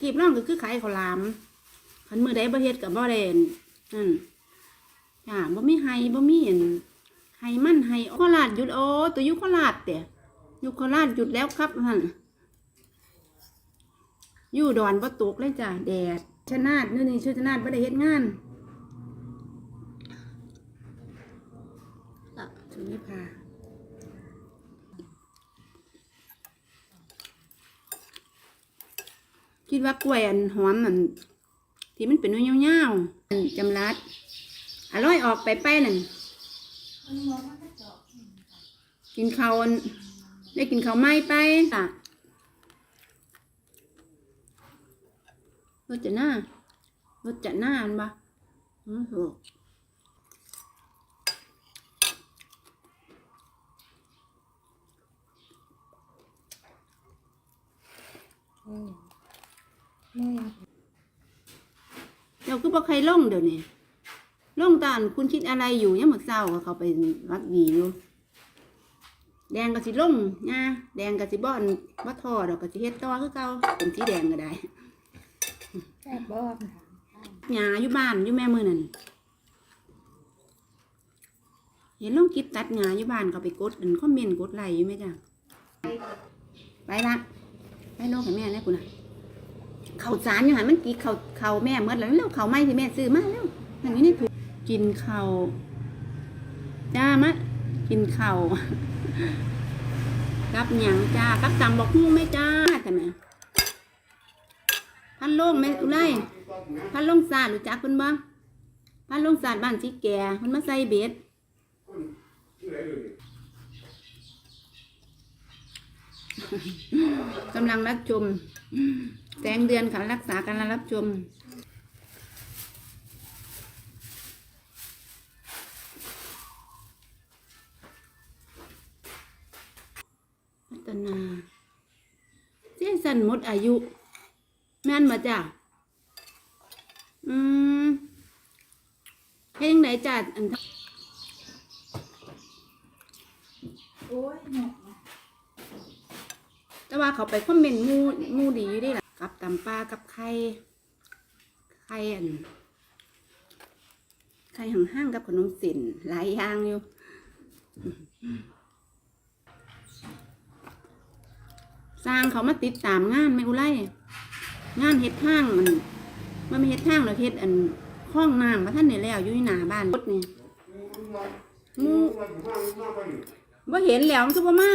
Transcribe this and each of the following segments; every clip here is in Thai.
กีบร่องก็คือขายข้าวหลามคันมือใดบ่เฮ็ดกับบ่ได้นั่นจ้าบ่มีไห้บ่มีอันไห้มันไห้โคราชหยุดโอ้ตัวยู่โคราชเตะอยู่โคราชหยุดแล้วครับหั่นอยู่ดอนบ่ตกเลยจ้าแดดชนาดนู่นนี่ชื่อชนาดบ่ได้เฮ็ดงานละสุนิพา คิดว่ากล้วยอันหอมนั่นที่มันเป็นยาวๆอันจำรัดอร่อยออกไปไปนั่นกินข้าวได้กินข้าวไหม้ไปอะรสจะหน้ารสจะหน้าอันบ่อือโหเดี๋ ยวคือบอกใครล่งเดี๋ยวนี้ล่งตานคุณคิดอะไรอยู่เนี่ยามมือเศร้าก็เขาไปวัดหวีอยู่ แดงก็สิล่งนะแดงก็สิบ่อนบ่ทอดอกก็สิเฮ็ดต่อคือเก่าเป็นสีแดงก็ได้แซ่บบ่หญ้าอยู่บ้านอยู่แม่มือนั่นเห็นลงคลิปตัดหญ้าอยู่บ้านก็ไปกดอันคอมเมนต์กดไลค์อยู่ไหมจ้ะไปละไปโลกให้แม่นะคุณน่ะ ข้าวสารอยู่หันมันกี่ข้าวข้าวแม่เมื่อแล้วแล้วข้าวไม้ที่แม่ซื้อมาแล้วนั่างนอยู่ถุงกินข้าวจ้ามะกินข้าวกับหยังจ้ากับตำบอกฮู้ไหมจ้าแต่แม่พันโล่งไหมอุไรพันโล่งศาสตร์รู้จักเพิ่นบ้างพันโล่งศาสตร์บ้านสีแก่เพิ่นมาใส่เบ็ดกำลังรับชม แสงเดือนค่ะรักษาการรับชมพัฒนาเส้นสันหมดอายุ แม่นมาจ้ะอืมเฮ็ดยังไงจ้ะอันโอ้ยหนกนะแต่ว่าเขาไปคอมเมนต์งูงูดีอยู่ได้ล่ะ กับตำปลากับไข่ไข่อันไข่ห่างๆกับขนมส้นหลายอย่างอยู่สร้างเขามาติดตามงานไม่อุไลงานเฮ็ดทางมันมันไม่เฮ็ดทางหรอกเฮ็ดอันคล้องน้ำมาท่านเนี่แล้วอยู่ในหน้าบ้านรถนี่งูว่าเห็นแล้วมันก็บ่มา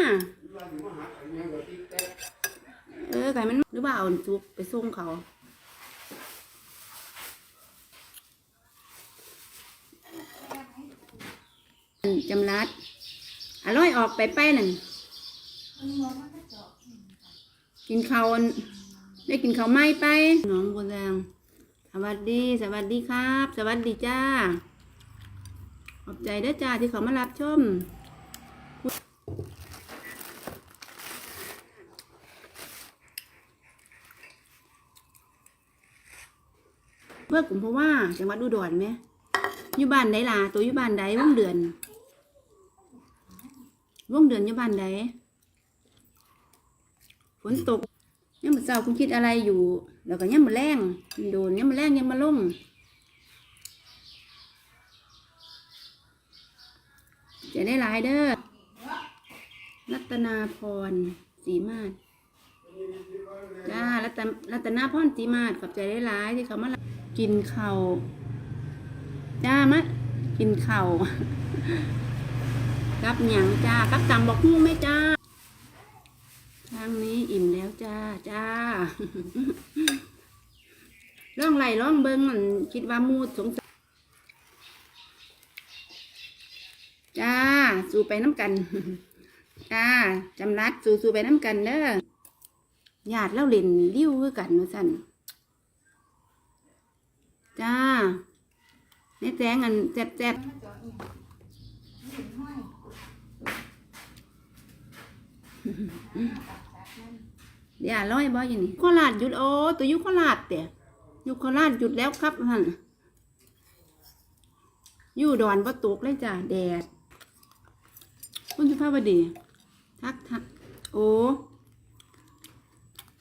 เออไก่มันหรือว่าเอาซุปไปส่งเขาจำรัดอร่อยออกไปไปนั่นกินข้าวได้กินข้าวไหม้ไปน้องบัวแดงสวัสดีสวัสดีครับ สวัสดีจ้าขอบใจด้จ้าที่เขามารับชม พื่อกลุ่มเพราะว่าจังหวัดอุดรไหมอยู่บ้านใดล่ะตัวอยู่บ้านใดวงเดือนวงเดือนอยู่บ้านใดฝนตกยังมาเช้าคุณคิดอะไรอยู่แล้วก็ยังมาแรงโดนยังมาแรงยังมาลงจะได้หลายเด้อรัตนาพรสีมาศจ้ารัตนรัตนาพรสีมาศขอบใจได้หลายที่เขามา กินเข้าจ้ามะ กินเข้าวกับหยังจ้ากับตำบอกฮู้ไหมจ้าทางนี้อิ่มแล้วจ้าจ้าล่องไหลล่องเบิ้งมันคิดว่ามูดสงสัยจ้า สู่ไปน้ำกัน จ้า จำรัดสู่สู่ไปน้ำกันเด้อญาติเล่าเล่นริ้วคือกันว่าสั่น จ้าในแจงอันแจ็บแจ็บมาจอดนี่นี่เป็นห้อยอย่าร้อยบ่อย่างนี้โคราชหยุดโอ้ตัวอยู่โคราชเตะอยู่โคราชหยุดแล้วครับฮันอยู่ดอนบ่ตกเลยจ้าแดด คุณสุภาพดี ทักทักโอ้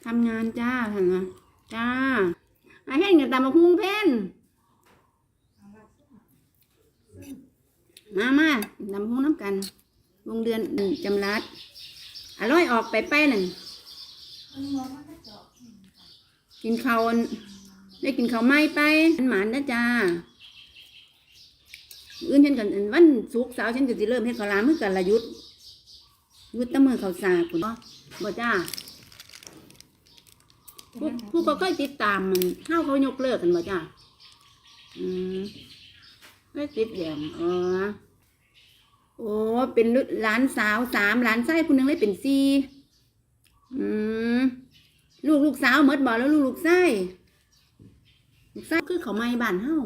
ทำงานจ้าท่านนะจ้า อ้เห็นกับตามมาพุงเพ่นมามาตามมาพุงน้ำกัน วงเดือนอืมจำรัดอร่อยออกไปไปหนึ่งกินเขาได้กินเขาไม้ไปมันหมานนะจ้าอื่นฉันกันอันวันสุกเสาร์ฉันก็จะเริ่มเฮ็ดข้าวหลามเมื่อกันละยุดยุดตั้มือข้าวสาคุณบ่บ่จ้า ผู้ผู้ก็เคยติดตามมันเฮาเขายกเลิกกันบ่จ้าอืมไม่ติดแยมอ๋อโอ้เป็นลูกหลานสาวสามหลานไส้คนหนึงเลยเป็นสี่อืมลูกลูกสาวมดบ่แล้วลูกลูกไส้ลูกไส้คือเขาไม่บ้านเฮา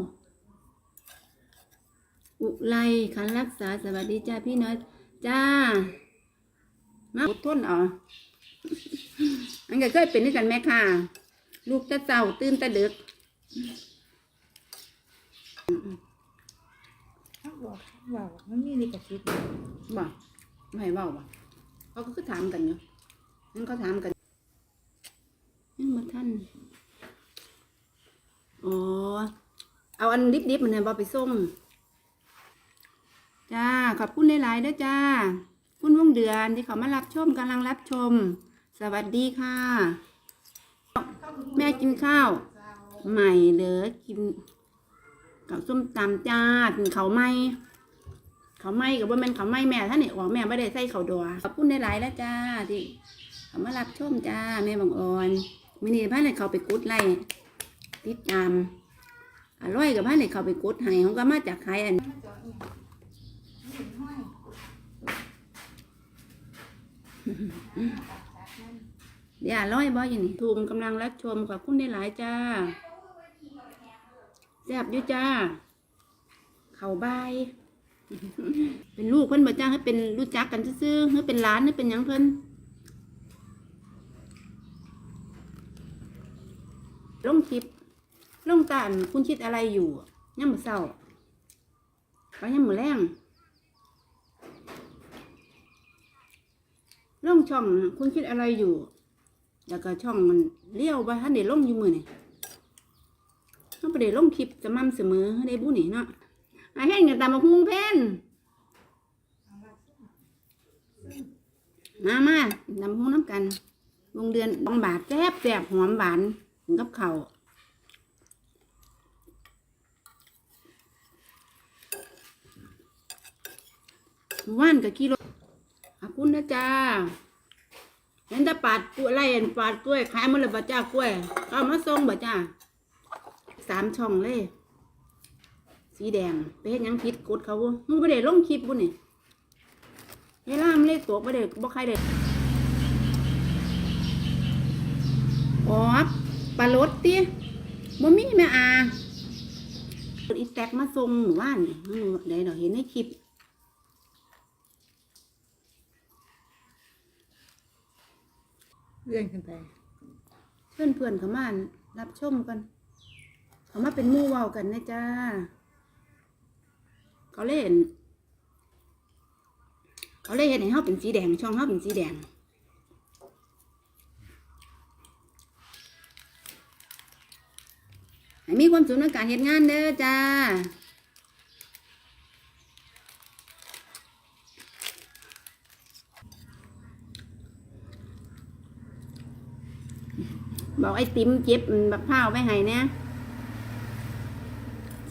อุไรคันรักษาสวัสดีจ้าพี่น้อยจ้ามาอดทนเอ อันก็เคยเป็นด้วยกันแม่ค่ะ ลูกจะเศร้าตื่นต่ดึกเขาบอกว่ามันมีลิขสิทธิ์บ่ไม่ให้เว้าบ่เขาก็คือถามกันอยู่นั่นเขาถามกันยังมาท่านอ๋อเอาอันดิบๆมันเนี่ยบ่ไปส่งจ้าขอบคุณหลายๆเด้อจ้า คุณวงเดือนที่เขามารับชมกำลังรับชม สวัสดีค่ะ แม่กินข้าว ใหม่เหลือกินกับส้มตำจ้ากินเขาวไหม่เขาวไหม่กับว่าม่นเขาวไหม่แม่ท่านเนี่ยออกแม่ไม่ได้ใส่เขาวดัวขอบคุณหลายๆแล้วจ้าที่เขามารับชมจ้าแม่บางออนมินิพันเนี่ยเขาไปกุดไล่ติดตามอร่อยกับพันเนี่ยเขาไปกุดให้เขาก็มาจากขายอัน เดี๋ยวร่อยบ่อย่งนี้ทูมกำลังรับชมขอบคุณได้หลายจ้าแซ่บอยู่จ้า เข่าบาย เป็นลูกเพิ่นบ่จ้าให้เป็นรู้จักกันซื่อๆให้เป็นหล้านให้เป็นยังเพิ่อนลงคลิปลงตานคุณคิดอะไรอยู่ย่ำมือเศร้าไปย่ำมือแรงลงช่องคุณคิดอะไรอยู่ แล้วก็ช่องมันเลี้ยวไปท่านได้ลงอยู่มือนี่ต้องไปได้ลงคลิปสม่ำเสมอให้ได้บุนี่เนาะไอ้เห็นกันตามมาคุงเพนมามาตามมาคุงน้ำกันวงเดือนบางบาทแซ่บแซ่บหอมหวานกับเขาวว่านกับกิโลขอบคุณนะจ้า เห็นแต่ปาดกล้วยไล่อันปาดกล้วยขายมันเลยบ่จ้ากล้วยก็เอามาส่งบ่จ้าสามช่องเลย สีแดงไปเฮ็ดหยังผิดกดเขาบ่มึงบ่ได้ลงคลิปบ่นี่เวลามเลยตกบ่ได้บ่ใครได้อ๋อปลาลดติบ่มีแม่อาอีแตกมาส่งหมู่บ้านนี่มึงได้ดอกเห็นในคลิป เรื่องขึ้นไป เพื่อนเพื่อนเขามารับชมกันเขามาเป็นมู่เว้ากันนะจ้า เขาเล่น เขาเล่นให้เขาเป็นสีแดง ช่องเขาเป็นสีแดงให้มีความสุขในการเฮ็ดงานเด้อจ้า บอกไอ้ติ๋มเจ็บบักพร้าไว้ให้เนี่ย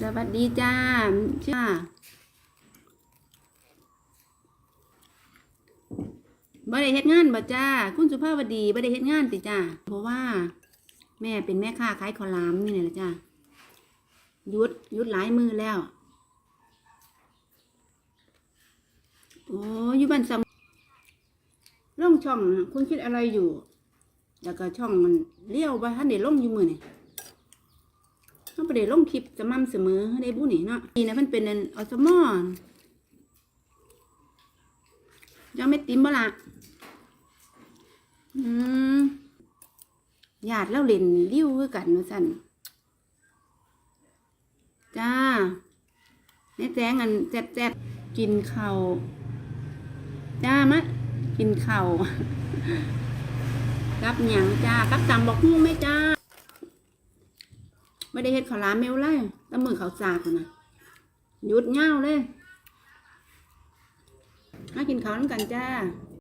สวัสดีจ้าจ้าบ่ได้เฮ็ดงานบ่จ้า คุณสุภาพวดีบ่ได้เฮ็ดงานติจ้า เพราะว่า แม่เป็นแม่ค้าขายข้าวหลามนี่แหละจ้าหยุดหยุดหลายมือแล้ว โอ้อยู่บ้านซำร่องช่องคุณคิดอะไรอยู่ แล้วก็ช่องมันเลี้ยวไปท่านได้ลงอยู่มือนี่ต้องไปได้ลงคลิปจะมั่มเสมอให้ได้บุนี่เนาะนี่นะมันเป็นอันอสมอนยังไม่ติมบ่ละอืมญาติแล้วเล่นริ้วคือกันว่าสั่นจ้าในแจ้งอันแซ่บๆกินเข้าจ้ามะกินเข้า กับหยังจ้ากับตำบอกหุ้งไม่จ้า ไม่ได้เห็ดข้าลามเมลเลยตำมือเขาจากนะหยุดเง่าเลยมากินข้าวน้ำกันจ้า